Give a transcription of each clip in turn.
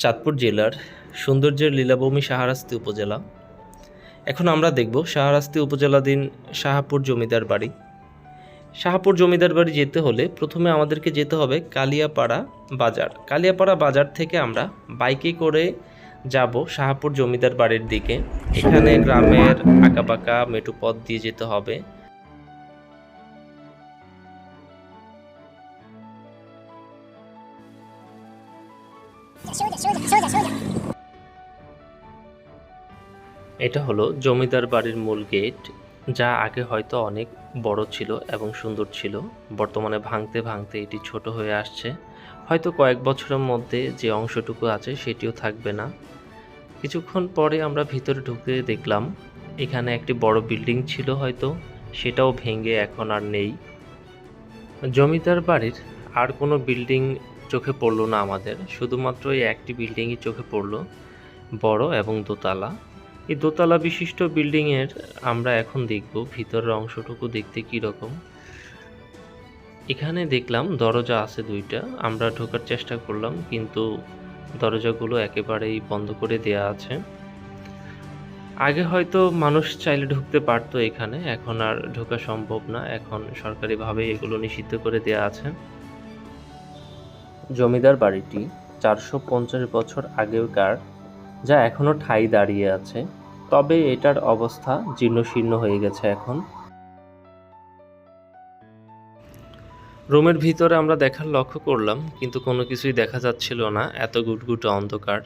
চাঁদপুর জেলার সৌন্দর্যের লীলাভূমি শাহরাস্তি উপজেলা। এখন আমরা দেখব শাহরাস্তি উপজেলাধীন শাহাপুর জমিদার বাড়ি। শাহাপুর জমিদার বাড়ি যেতে হলে প্রথমে আমাদেরকে যেতে হবে কালিয়াপাড়া বাজার। কালিয়াপাড়া বাজার থেকে আমরা বাইকে করে যাব শাহাপুর জমিদার বাড়ির দিকে। এখানে গ্রামের আঁকাবাঁকা মেটু পথ দিয়ে যেতে হবে। এটা হলো জমিদার বাড়ির মূল গেট, যা আগে হয়তো অনেক বড় ছিল এবং সুন্দর ছিল। বর্তমানে ভাঙতে ভাঙতে এটি ছোট হয়ে আসছে। হয়তো কয়েক বছরের মধ্যে যে অংশটুকু আছে সেটিও থাকবে না। কিছুক্ষণ পরে আমরা ভিতরে ঢুকে দেখলাম, এখানে একটি বড় বিল্ডিং ছিল হয়তো, সেটাও ভেঙে এখন আর নেই। জমিদার বাড়ির আর কোনো বিল্ডিং চোখে পড়ল না আমাদের, শুধুমাত্র এই একটি বিল্ডিংই চোখে পড়ল, বড় এবং দোতলা। এই দোতলা বিশিষ্ট বিল্ডিংয়ের আমরা এখন দেখব ভিতরের অংশটুকু দেখতে কী রকম। এখানে দেখলাম দরজা আছে দুইটা, আমরা ঢোকার চেষ্টা করলাম, কিন্তু দরজাগুলো একেবারেই বন্ধ করে দেয়া আছে। আগে হয়তো মানুষ চাইলে ঢুকতে পারতো এখানে, এখন আর ঢোকা সম্ভব না, এখন সরকারিভাবে এগুলো নিষিদ্ধ করে দেয়া আছে। জমিদার বাড়িটি চারশো পঞ্চাশ বছর আগেকার, যা এখনও ঠাই দাঁড়িয়ে আছে। তবে এটার অবস্থা জীর্ণশীর্ণ হয়ে গেছে এখন। রুমের ভিতরে আমরা দেখার লক্ষ্য করলাম, কিন্তু কোনো কিছুই দেখা যাচ্ছিল না, এত গুটগুটে অন্ধকার।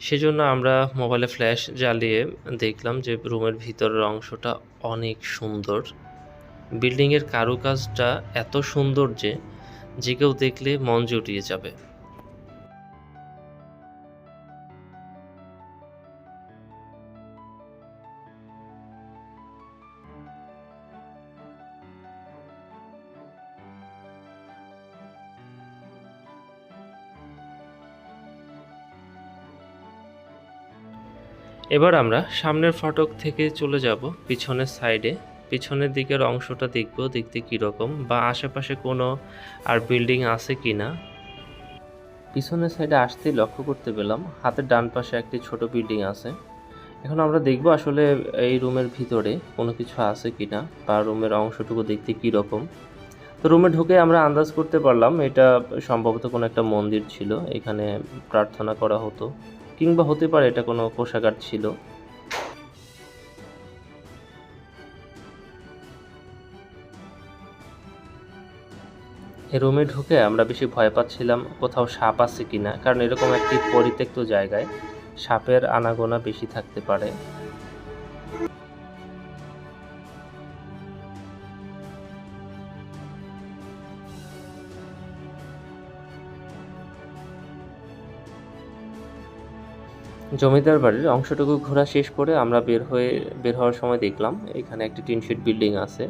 সেজন্য আমরা মোবাইলে ফ্ল্যাশ জ্বালিয়ে দেখলাম যে রুমের ভিতরের অংশটা অনেক সুন্দর। বিল্ডিংয়ের কারুকাজটা এত সুন্দর যে যে কেউ দেখলে মন জুটিয়ে যাবে। এবার আমরা সামনের ফটক থেকে চলে যাব পিছনের সাইডে। পিছনের দিকের অংশটা দেখব, দেখতে কীরকম বা আশেপাশে কোনো আর বিল্ডিং আছে কি না পিছনের সাইডে আসতেই লক্ষ্য করতে পেলাম, হাতের ডান পাশে একটি ছোট বিল্ডিং আছে। এখন আমরা দেখব আসলে এই রুমের ভিতরে কোনো কিছু আছে কি না বা রুমের অংশটুকু দেখতে কী রকম তো রুমে ঢুকে আমরা আন্দাজ করতে পারলাম, এটা সম্ভবত কোনো একটা মন্দির ছিল, এখানে প্রার্থনা করা হতো, কিংবা হতে পারে এটা কোনো কোষাগার ছিল। রুমে ঢুকে আমরা বেশি ভয় পাচ্ছিলাম কোথাও সাপ আছে কিনা, কারণ এরকম একটি পরিত্যক্ত জায়গায় সাপের আনাগোনা বেশি থাকতে পারে। জমিদার বাড়ির অংশটুকু ঘোরা শেষ করে আমরা বের হয়ে, বের হওয়ার সময় দেখলাম এখানে একটি টিনশিট বিল্ডিং আছে।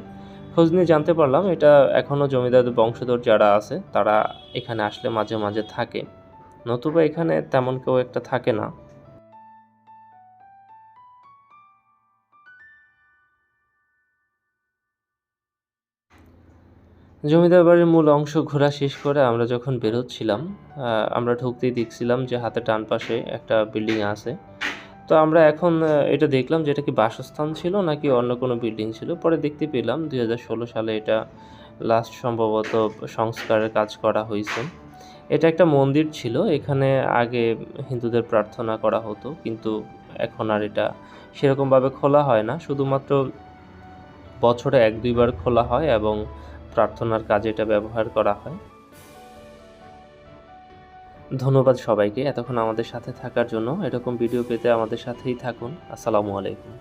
খোঁজ নিয়ে জানতে পারলাম, এটা এখনও জমিদারদের বংশধর যারা আছে, তারা এখানে আসলে মাঝে মাঝে থাকে। নতুবা এখানে তেমন কেউ একটা থাকে না। জমিদার বাড়ির মূল অংশ ঘোরা শেষ করে আমরা যখন বেরোচ্ছিলাম আমরা ঢুকতেই দেখছিলাম যে হাতে টান পাশে একটা বিল্ডিং আছে। তো আমরা এখন এটা দেখলাম যে এটা কি বাসস্থান ছিল নাকি অন্য কোনো বিল্ডিং ছিল? পরে দেখতে পেলাম দুই হাজার ষোলো সালে এটা লাস্ট সম্ভবত সংস্কারের কাজ করা হয়েছে। এটা একটা মন্দির ছিল, এখানে আগে হিন্দুদের প্রার্থনা করা হতো, কিন্তু এখন আর এটা সেরকমভাবে খোলা হয় না। শুধুমাত্র বছরে এক দুইবার খোলা হয় এবং প্রার্থনার কাজে এটা ব্যবহার করা হয়। ধন্যবাদ সবাইকে এতক্ষণ আমাদের সাথে থাকার জন্য। এরকম ভিডিও পেতে আমাদের সাথেই থাকুন। আসসালামু আলাইকুম।